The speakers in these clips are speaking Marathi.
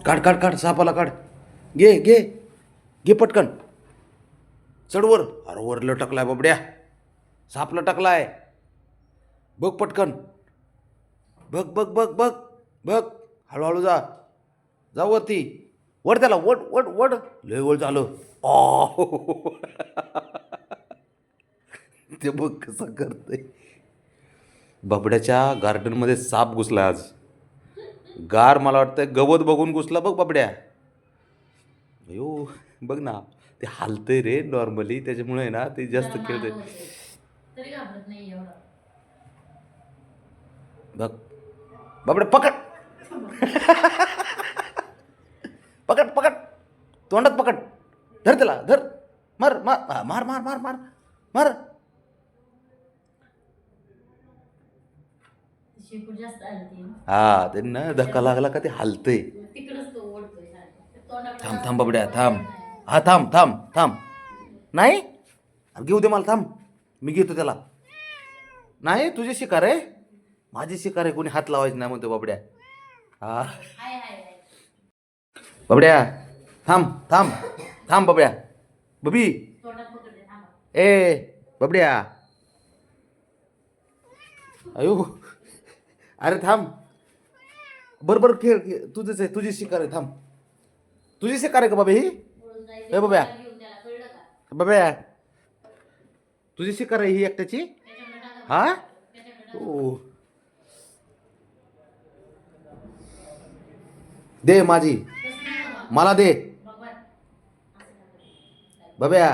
काढ काढ काढ सापाला काढ. घे घे. घे पटकन. चढवर अरे वर लटकलाय बाबड्या. साप लटकलाय बघ पटकन. बघ बघ बघ बघ बघ. हळूहळू जा. जा वरती. वर त्याला. वड वड वड. लय वर झालं. आ. ते बघ कसं करतंय. बाबड्याच्या गार्डनमध्ये साप घुसला आज. गार मला वाटतं गवत बघून घुसला बघ बाबड्या. अयो बघ ना ते हालतंय रे नॉर्मली त्याच्यामुळे ना ते जास्त घाबरत नाही एवढं. बघ. बाबड्या पकड. पकड पकड. तोंडात पकड. धर त्याला धर मार मार हा, मार मार मार मार मार शेपूट जास्त आलं ते हा त्यांना धक्का लागला का ते हालतंय. थांब थांब बाबड्या थांब. हा थांब थांब थांब. नाही? घेऊ दे मला थांब. मी घेतो त्याला. नाही तुझी शिकार आहे? माझी शिकार आहे कोणी हात लावायची नाही म्हणतो बाबड्या. हा. बाबड्या थांब थांब थांब बाबड्या. बबी. ए बाबड्या. अयो. अरे थांब. बरोबर खेळ तुझंच आहे तुझी शिकार आहे थांब. तुझी शिकार आहे का बाबा ही? हे बाब्या. बाब्या. तुझी शिकार आहे ही एकट्याची? हा? ओ. दे माझी. मला दे. बाब्या.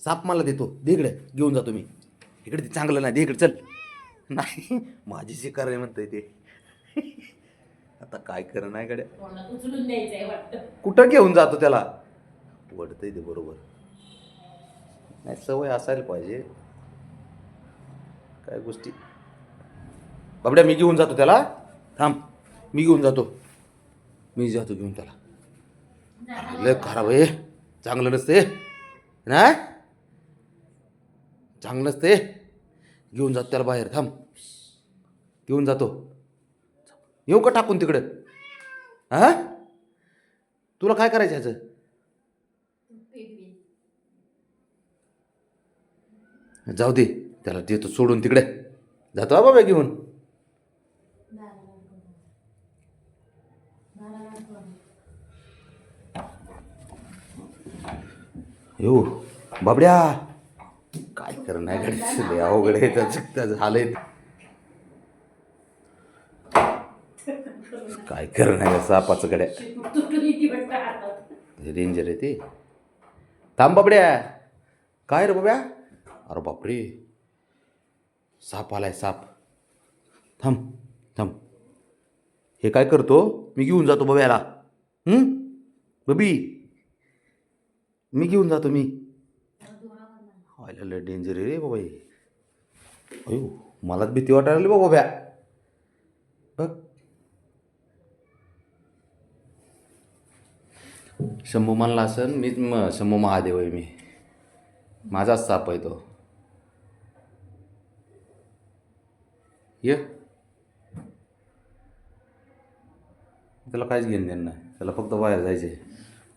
साप मला देतो. दे इकडे. घेऊन जातो मी इकडे ते चांगलं नाही. दे इकडे. चल. नाही माझी शिकार आहे म्हणतंय ते. आता काय करणं नाही कडे तोंडात उचलून द्यायचंय वाटतं. कुठं घेऊन जातो त्याला? वडतंय ते बरोबर. नाही सवय असायला पाहिजे. काय गोष्टी? बाबड्या मी घेऊन जातो त्याला. थांब मी घेऊन जातो. मी जातो घेऊन त्याला. लय खराब आहे. चांगलं नसते ना चांगलं नसते घेऊन जातो त्याला बाहेर थांब. घेऊन जातो. येऊ का टाकून तिकडं? हां तुला काय करायचं ह्याचं? जाऊ दे त्याला देतो सोडून तिकडे. जातो हा बाबा घेऊन. येऊ. बाबड्या! कारण नाही गाडी लय अवघड आहे. त्याचं त्याचं झालंय. काय खरं नाही सापाचं गड्या. डेंजर आहे ते. थांब बाबड्या. काय रे बाब्या अरे बापरे. साप आलाय साप. थांब थांब. हे काय करतो? मी घेऊन जातो बब्याला बबी. मी घेऊन जातो मी. व्हायला लय डेंजर आहे रे बाबा हे अयो मलाच भीती वाटायला लागली बा बाब्या बघ. शंभू म्हणला असन मीच म शंभू महादेव आहे मी. माझाच साप आहे तो. ये. त्याला काहीच घेणं देणं नाही. त्याला फक्त बाहेर जायचे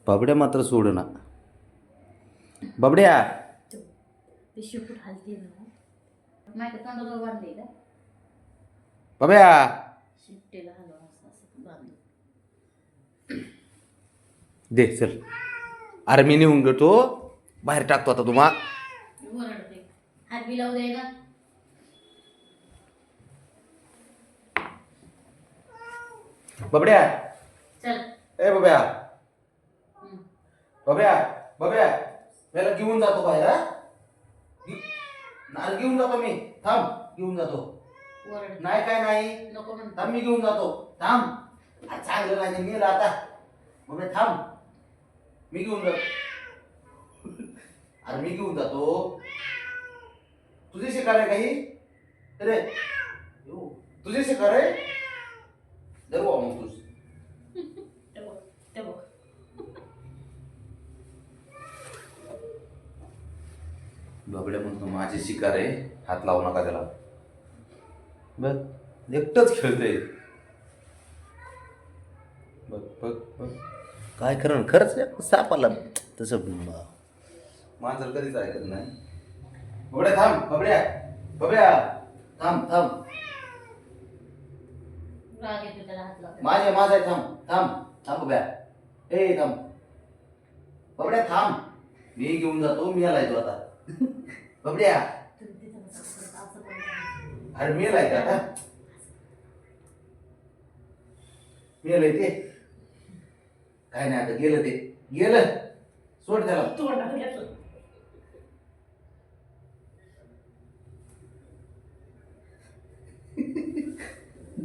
बाबड्या मात्र सोड ना बाबड्या! शेपूट हलते ना माहिती तोंडाजवळ बांधले का? बाब्या! शिट्टेला हलवा असं असं बांधलं दे चल. अरे मी नेऊन घेतो. बाहेर टाकतो आता तुम्हा. ओरडते. हात बी लावू दे का? बाबड्या! चल. ए बाब्या. बाब्या बाब्या याला घेऊन जातो बाहेर हा? नाही घेऊन जातो मी. थांब घेऊन जातो. ओरड. नाही काय नाही. नको म्हणतो थांब मी घेऊन जातो. थांब. आ, चांगलं नाही मी आता. बाब्या थांब. मी घेऊन जातो. अरे मी घेऊन जातो. तुझी शिकार आहे काही? अरे. यो, तुझी शिकार आहे? बुवा मग तुझ ते बघ ते बघ. बाबड्या म्हणतो माझी शिकार आहे हात लावू नका त्याला. बघ एकटंच खेळतंय. बघ बघ बघ. काय खरं खरंच सापाला. तसं मांजर कधीच ऐकत नाही. बबड्या थांब बबड्या बबड्या. थांब थांब. राग येतो त्याला हात लावतो माझे माझा आहे, थांब थांब थांब बबड्या. ए थांब. बबड्या थांब. मी घेऊन जातो मी आलाय तू आता. बबड्या. अरे मेल आहे का मेल आहे ते. काय नाही आता गेलं ते. गेलं. सोड त्याला. तोंडात घेतलं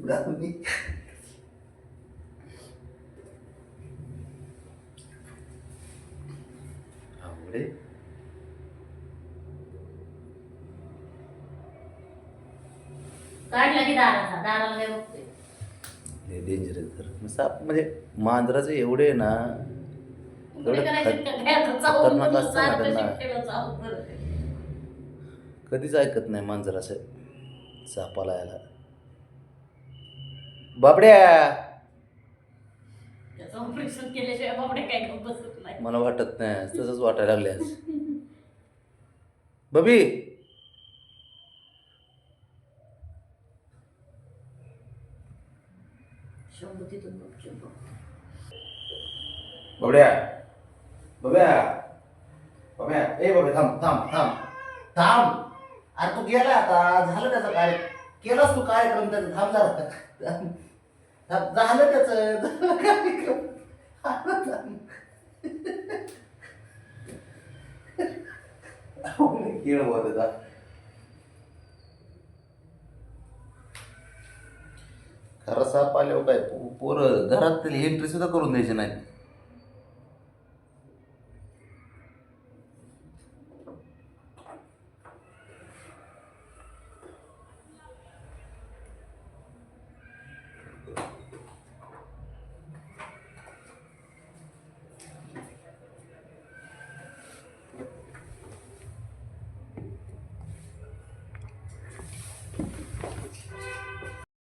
ब्राह्मणी आवडे काढला की दाराचा दाराला काय बघतोय? हे मग साप म्हणजे मांजराचं एवढे आहे ना खतरनाक असतं ना त्यांना. कधीच ऐकत नाही मांजर असं सापाला यायला. बाबड्या! त्याचं ऑपरेशन केल्याशिवाय बाबडे काय गप्प बसत नाही. मला वाटत नाही. तसंच वाटायला लागले आज. बबी! शंभू तिथून बघ बबड्या बब्या बब्या ए बबे थांब थांब थांब थांब अरे तू गेला आता झालं त्याचं काय केलास तू काय करून त्याचं थांब झालं झालं त्याचं झालं कार्यक्रम. केळ थांब. होत रसा पाल्यावर काय? पोरं घरात एंट्री सुद्धा करून द्यायची नाही